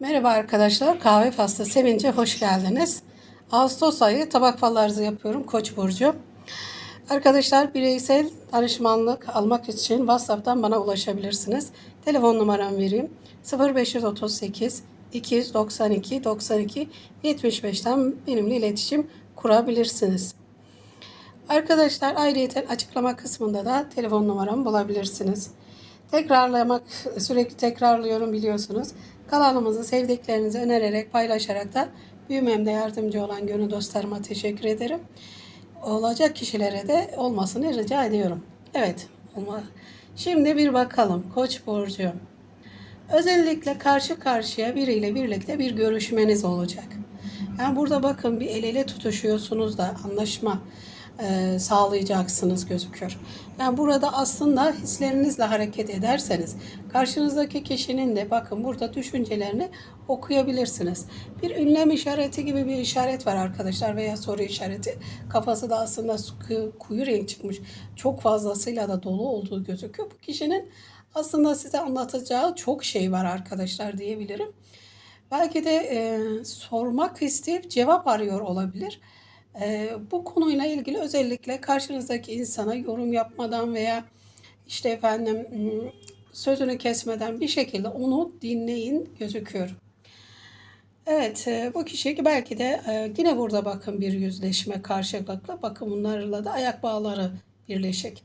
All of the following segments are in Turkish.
Merhaba arkadaşlar, kahve faslı sevince hoş geldiniz. Ağustos ayı tabak fallarınızı yapıyorum Koç burcu. Arkadaşlar bireysel danışmanlık almak için WhatsApp'tan bana ulaşabilirsiniz. Telefon numaramı vereyim. 0538 292 92 75'ten benimle iletişim kurabilirsiniz. Arkadaşlar ayrıyeten açıklama kısmında da telefon numaramı bulabilirsiniz. Tekrarlamak, sürekli tekrarlıyorum biliyorsunuz. Kanalımızı sevdiklerinizi önererek, paylaşarak da büyümemde yardımcı olan gönül dostlarıma teşekkür ederim. Olacak kişilere de olmasını rica ediyorum. Evet, olma. Şimdi bir bakalım Koç burcu. Özellikle karşı karşıya biriyle birlikte bir görüşmeniz olacak. Yani burada bakın bir el ele tutuşuyorsunuz da anlaşma e, sağlayacaksınız gözüküyor. Yani burada aslında hislerinizle hareket ederseniz karşınızdaki kişinin de bakın burada düşüncelerini okuyabilirsiniz. Bir ünlem işareti gibi bir işaret var arkadaşlar veya soru işareti. Kafası da aslında koyu renk çıkmış. Çok fazlasıyla da dolu olduğu gözüküyor. Bu kişinin aslında size anlatacağı çok şey var arkadaşlar diyebilirim. Belki de e, sormak isteyip cevap arıyor olabilir. E, bu konuyla ilgili özellikle karşınızdaki insana yorum yapmadan veya işte efendim hmm, sözünü kesmeden bir şekilde onu dinleyin gözüküyor. Evet, e, bu kişi belki de e, yine burada bakın bir yüzleşme karşılıklı. Bakın bunlarla da ayak bağları birleşik.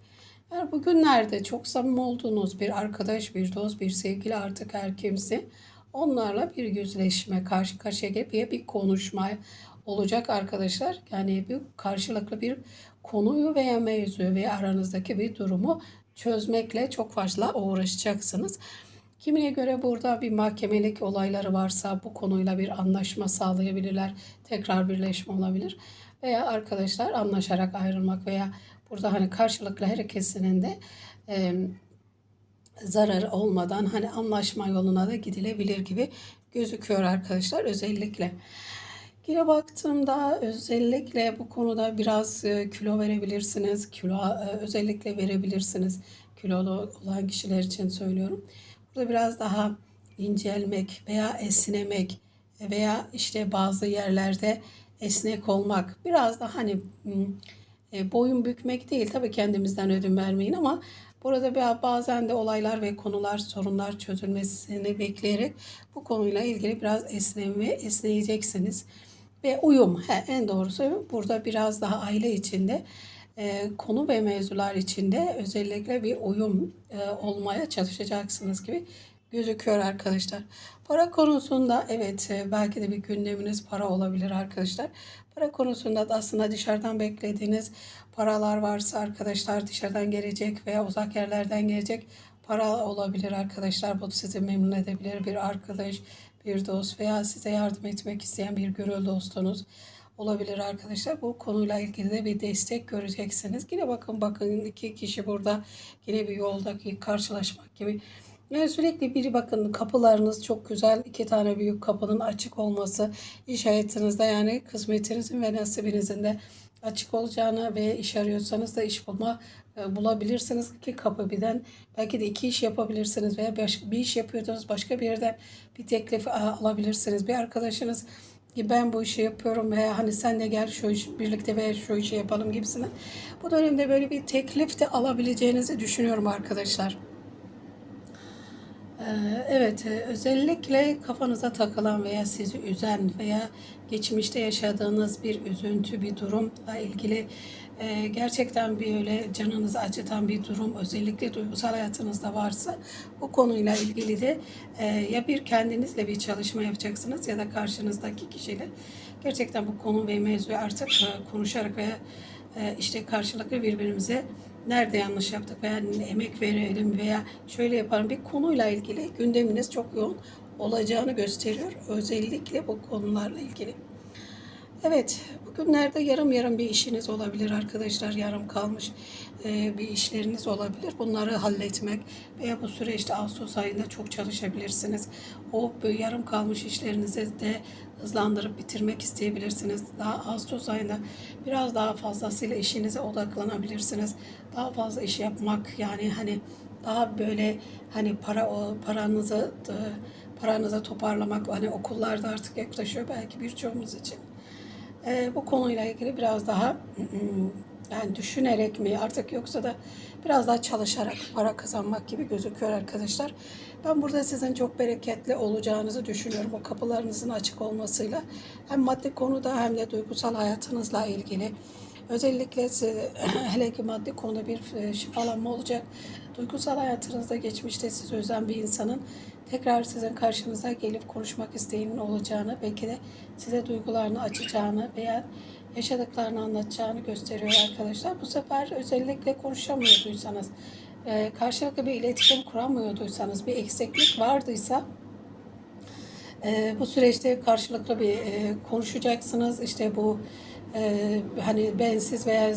Yani bugünlerde çok samimi olduğunuz bir arkadaş, bir dost, bir sevgili artık her kimse onlarla bir yüzleşme, karşı karşıya gelip bir konuşma olacak arkadaşlar. Yani bir karşılıklı bir konuyu veya mevzuyu veya aranızdaki bir durumu çözmekle çok fazla uğraşacaksınız. Kimine göre burada bir mahkemelik olayları varsa bu konuyla bir anlaşma sağlayabilirler. Tekrar birleşme olabilir. Veya arkadaşlar anlaşarak ayrılmak veya burada hani karşılıklı her ikisinin de e, zararı olmadan hani anlaşma yoluna da gidilebilir gibi gözüküyor arkadaşlar özellikle. Yine baktığımda özellikle bu konuda biraz e, kilo verebilirsiniz. Kilo e, özellikle verebilirsiniz. Kilolu olan kişiler için söylüyorum. Burada biraz daha incelmek veya esnemek veya işte bazı yerlerde esnek olmak. Biraz da hani hmm, e, boyun bükmek değil. Tabii kendimizden ödün vermeyin ama burada bazen de olaylar ve konular, sorunlar çözülmesini bekleyerek bu konuyla ilgili biraz esneme, esneyeceksiniz. Ve uyum, he, en doğrusu burada biraz daha aile içinde e, konu ve mevzular içinde özellikle bir uyum e, olmaya çalışacaksınız gibi gözüküyor arkadaşlar. Para konusunda evet e, belki de bir gündeminiz para olabilir arkadaşlar. Para konusunda da aslında dışarıdan beklediğiniz paralar varsa arkadaşlar dışarıdan gelecek veya uzak yerlerden gelecek para olabilir arkadaşlar. Bu sizi memnun edebilir. Bir arkadaş, bir dost veya size yardım etmek isteyen bir gönül dostunuz olabilir arkadaşlar. Bu konuyla ilgili de bir destek göreceksiniz. Yine bakın bakın iki kişi burada yine bir yoldaki karşılaşmak gibi. Yani sürekli biri bakın kapılarınız çok güzel. iki tane büyük kapının açık olması iş hayatınızda yani kısmetinizin ve nasibinizin de açık olacağını ve iş arıyorsanız da iş bulma bulabilirsiniz ki kapı birden belki de iki iş yapabilirsiniz veya bir iş yapıyordunuz başka bir yerden bir teklif alabilirsiniz. Bir arkadaşınız ki ben bu işi yapıyorum veya hani sen de gel şu iş birlikte veya şu işi yapalım gibisinden. Bu dönemde böyle bir teklif de alabileceğinizi düşünüyorum arkadaşlar. Ee, Evet, e, özellikle kafanıza takılan veya sizi üzen veya geçmişte yaşadığınız bir üzüntü, bir durumla ilgili e, gerçekten bir öyle canınızı acıtan bir durum, özellikle duygusal hayatınızda varsa bu konuyla ilgili de e, ya bir kendinizle bir çalışma yapacaksınız ya da karşınızdaki kişiyle gerçekten bu konu ve mevzuyu artık e, konuşarak veya e, işte karşılıklı birbirimize nerede yanlış yaptık veya emek verelim veya şöyle yapalım bir konuyla ilgili gündeminiz çok yoğun olacağını gösteriyor. Özellikle bu konularla ilgili. Evet, bugünlerde yarım yarım bir işiniz olabilir arkadaşlar. Yarım kalmış e, bir işleriniz olabilir. Bunları halletmek veya bu süreçte Ağustos ayında çok çalışabilirsiniz. O yarım kalmış işlerinizi de hızlandırıp bitirmek isteyebilirsiniz. Daha Ağustos ayında biraz daha fazlasıyla işinize odaklanabilirsiniz. Daha fazla iş yapmak yani hani daha böyle hani para o paranızı e, paranızı toparlamak hani okullarda artık yaklaşıyor belki birçoğumuz için. Ee, bu konuyla ilgili biraz daha yani düşünerek mi artık yoksa da biraz daha çalışarak para kazanmak gibi gözüküyor arkadaşlar. Ben burada sizin çok bereketli olacağınızı düşünüyorum o kapılarınızın açık olmasıyla. Hem maddi konuda hem de duygusal hayatınızla ilgili. Özellikle hele ki maddi konuda bir e, şifalanma olacak. Duygusal hayatınızda geçmişte sizi üzen bir insanın tekrar sizin karşınıza gelip konuşmak isteğinin olacağını, belki de size duygularını açacağını veya yaşadıklarını anlatacağını gösteriyor arkadaşlar. Bu sefer özellikle konuşamıyorduysanız, e, karşılıklı bir iletişim kuramıyorduysanız, bir eksiklik vardıysa e, bu süreçte karşılıklı bir konuşacaksınız. İşte bu e, hani bensiz veya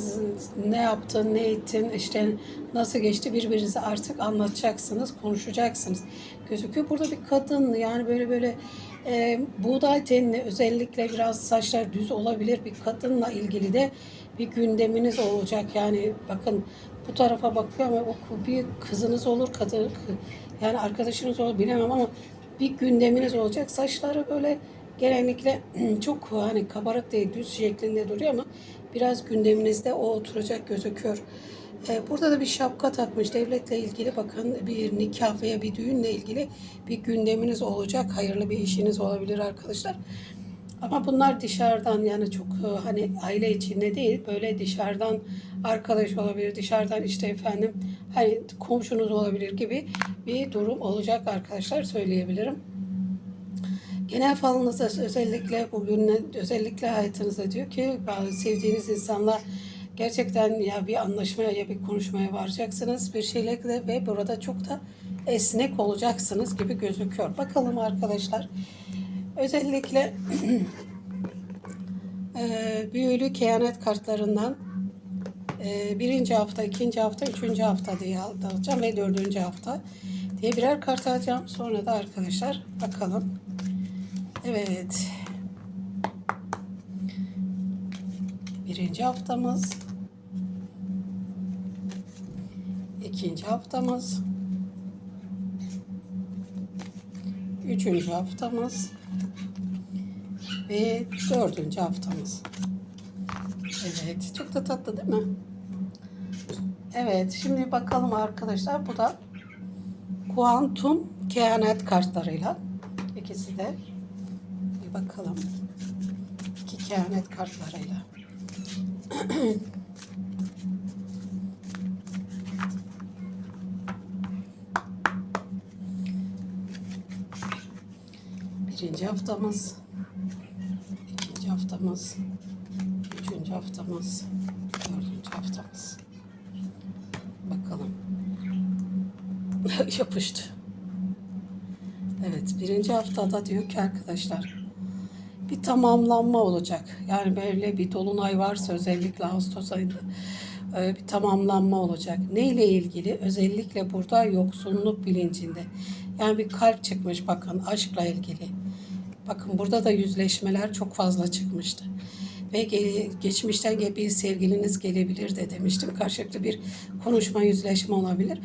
ne yaptın, ne ettin, işte nasıl geçti birbirinize artık anlatacaksınız, konuşacaksınız. Gözüküyor. Burada bir kadın yani böyle böyle e, buğday tenli özellikle biraz saçlar düz olabilir bir kadınla ilgili de bir gündeminiz olacak. Yani bakın bu tarafa bakıyor ama o bir kızınız olur, kadın yani arkadaşınız olur bilemem ama bir gündeminiz olacak. Saçları böyle genellikle çok hani kabarık değil düz şeklinde duruyor ama biraz gündeminizde o oturacak gözüküyor. Ee, Burada da bir şapka takmış devletle ilgili bakın bir nikah veya bir düğünle ilgili bir gündeminiz olacak. Hayırlı bir işiniz olabilir arkadaşlar. Ama bunlar dışarıdan yani çok e, hani aile içinde değil böyle dışarıdan arkadaş olabilir dışarıdan işte efendim hani komşunuz olabilir gibi bir durum olacak arkadaşlar söyleyebilirim. Genel falınızda özellikle bugün özellikle hayatınızda diyor ki sevdiğiniz insanla gerçekten ya bir anlaşmaya ya bir konuşmaya varacaksınız bir şeylerle ve burada çok da esnek olacaksınız gibi gözüküyor. Bakalım arkadaşlar. Özellikle eee büyülü kehanet kartlarından eee, birinci hafta, ikinci hafta, üçüncü hafta diye alacağım ve dördüncü hafta diye birer kart alacağım. Sonra da arkadaşlar bakalım. Evet. Birinci haftamız. ikinci haftamız. Üçüncü haftamız. Ve dördüncü haftamız. Evet. Çok da tatlı değil mi? Evet. Şimdi bakalım arkadaşlar. Bu da kuantum kehanet kartlarıyla. İkisi de bakalım. İki kehanet kartlarıyla. Birinci haftamız, ikinci haftamız, üçüncü haftamız, dördüncü haftamız. Bakalım. Yapıştı. Evet, birinci haftada diyor ki arkadaşlar tamamlanma olacak. Yani böyle bir dolunay varsa özellikle Ağustos ayında e, bir tamamlanma olacak. Neyle ilgili? Özellikle burada yoksunluk bilincinde. Yani bir kalp çıkmış bakın aşkla ilgili. Bakın burada da yüzleşmeler çok fazla çıkmıştı. Ve ge- geçmişten ge- bir sevgiliniz gelebilir de demiştim. Karşılıklı bir konuşma, yüzleşme olabilir.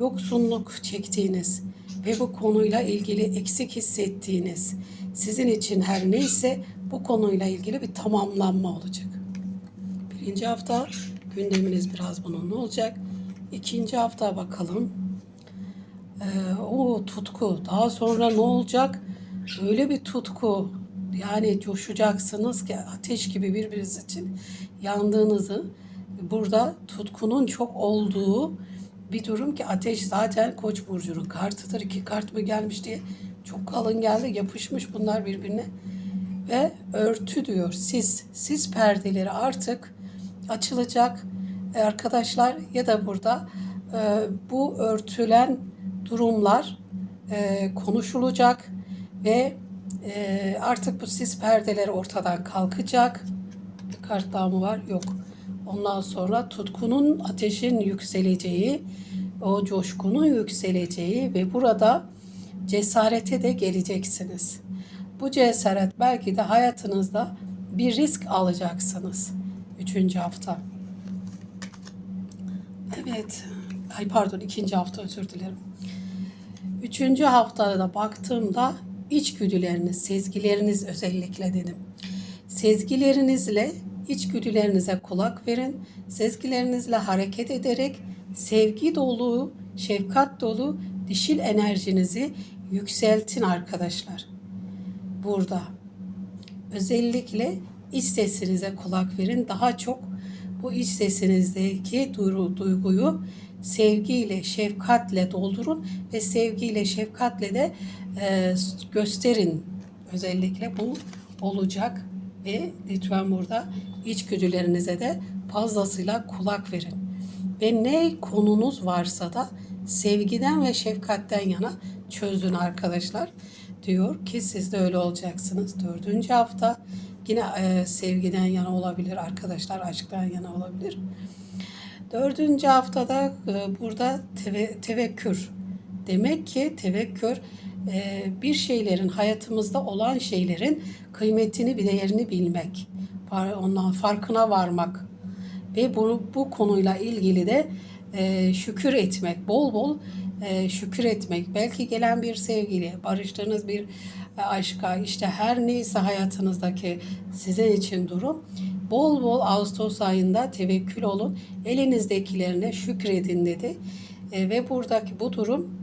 Yoksunluk çektiğiniz ve bu konuyla ilgili eksik hissettiğiniz, sizin için her neyse bu konuyla ilgili bir tamamlanma olacak. Birinci hafta gündeminiz biraz bununla olacak. İkinci hafta bakalım. Ee, o tutku. Daha sonra ne olacak? Öyle bir tutku. Yani coşacaksınız ki ateş gibi birbiriniz için yandığınızı burada tutkunun çok olduğu bir durum ki ateş zaten Koç burcunun kartıdır. İki kart mı gelmiş diye çok kalın geldi. Yapışmış bunlar birbirine. Ve örtü diyor. Sis. Sis perdeleri artık açılacak E, arkadaşlar ya da burada e, bu örtülen durumlar e, konuşulacak ve artık bu sis perdeleri ortadan kalkacak. Kart daha mı var? Yok. Ondan sonra tutkunun ateşin yükseleceği, o coşkunun yükseleceği ve burada cesarete de geleceksiniz. Bu cesaret belki de hayatınızda bir risk alacaksınız. Üçüncü hafta. Evet. Ay pardon ikinci hafta özür dilerim. Üçüncü haftada baktığımda içgüdüleriniz, sezgileriniz özellikle dedim. Sezgilerinizle içgüdülerinize kulak verin. Sezgilerinizle hareket ederek sevgi dolu, şefkat dolu dişil enerjinizi yükseltin arkadaşlar. Burada özellikle iç sesinize kulak verin. Daha çok bu iç sesinizdeki duyru, duyguyu sevgiyle, şefkatle doldurun ve sevgiyle, şefkatle de e, gösterin. Özellikle bu olacak ve lütfen burada içgüdülerinize de fazlasıyla kulak verin. Ve ne konunuz varsa da sevgiden ve şefkatten yana çözün arkadaşlar. Diyor ki siz de öyle olacaksınız. Dördüncü hafta yine e, sevgiden yana olabilir arkadaşlar, aşktan yana olabilir. Dördüncü haftada e, burada teve, tevekkür. Demek ki tevekkür bir şeylerin hayatımızda olan şeylerin kıymetini bir değerini bilmek. Ondan farkına varmak ve bu, bu konuyla ilgili de e, şükür etmek, bol bol e, şükür etmek. Belki gelen bir sevgili, barıştığınız bir e, aşka, işte her neyse hayatınızdaki sizin için durum. Bol bol Ağustos ayında tevekkül olun, elinizdekilerine şükredin dedi. Ve buradaki bu durum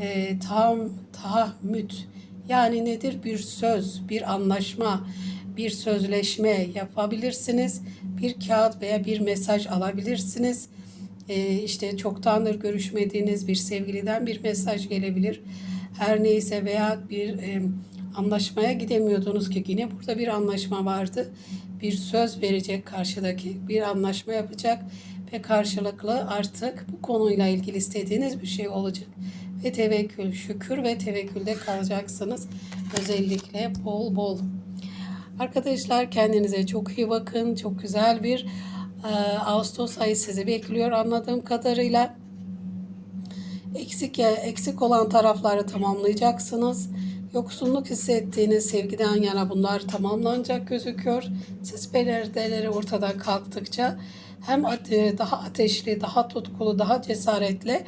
e, tam tahammüt yani nedir? Bir söz bir anlaşma bir sözleşme yapabilirsiniz bir kağıt veya bir mesaj alabilirsiniz. E, işte çoktandır görüşmediğiniz bir sevgiliden bir mesaj gelebilir. Her neyse veya bir e, anlaşmaya gidemiyordunuz ki yine burada bir anlaşma vardı. Bir söz verecek karşıdaki bir anlaşma yapacak ve karşılıklı artık bu konuyla ilgili istediğiniz bir şey olacak ve tevekkül, şükür ve tevekkülde kalacaksınız. Özellikle bol bol. Arkadaşlar kendinize çok iyi bakın. Çok güzel bir e, Ağustos ayı sizi bekliyor anladığım kadarıyla. Eksik eksik olan tarafları tamamlayacaksınız. Yoksunluk hissettiğiniz sevgiden yana bunlar tamamlanacak gözüküyor. Siz belirtileri ortadan kalktıkça hem ate- daha ateşli, daha tutkulu, daha cesaretli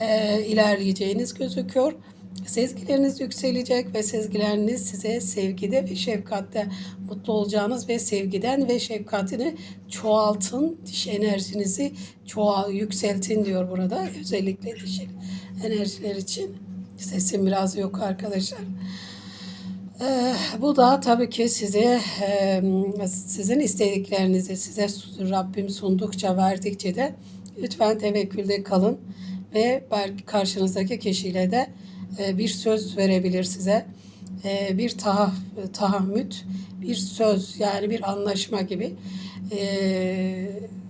e, ilerleyeceğiniz gözüküyor. Sezgileriniz yükselecek ve sezgileriniz size sevgide ve şefkatte mutlu olacağınız ve sevgiden ve şefkatini çoğaltın. Diş enerjinizi çoğal, yükseltin diyor burada. Özellikle diş enerjiler için. Sesim biraz yok arkadaşlar. Ee, bu da tabii ki size e, sizin istediklerinizi size Rabbim sundukça verdikçe de lütfen tevekkülde kalın ve belki karşınızdaki kişiyle de e, bir söz verebilir size. E, bir taha, tahammüt, bir söz yani bir anlaşma gibi e,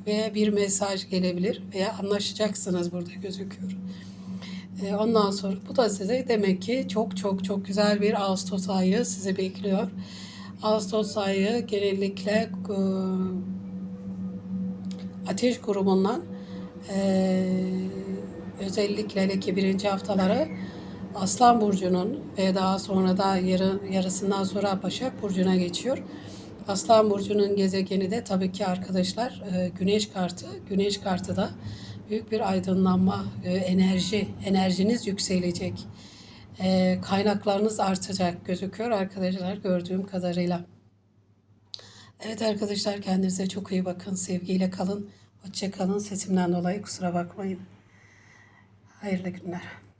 veya bir mesaj gelebilir veya anlaşacaksınız burada gözüküyor. E, ondan sonra bu da size demek ki çok çok çok güzel bir Ağustos ayı sizi bekliyor. Ağustos ayı genellikle e, ateş grubundan e, özellikle de ki birinci haftaları Aslan Burcu'nun ve daha sonra da yarı, yarısından sonra Başak Burcu'na geçiyor. Aslan Burcu'nun gezegeni de tabii ki arkadaşlar e, Güneş kartı. Güneş kartı da büyük bir aydınlanma, e, enerji, enerjiniz yükselecek. E, kaynaklarınız artacak gözüküyor arkadaşlar gördüğüm kadarıyla. Evet arkadaşlar kendinize çok iyi bakın. Sevgiyle kalın. Hoşça kalın. Sesimden dolayı kusura bakmayın. Hayırlı günler.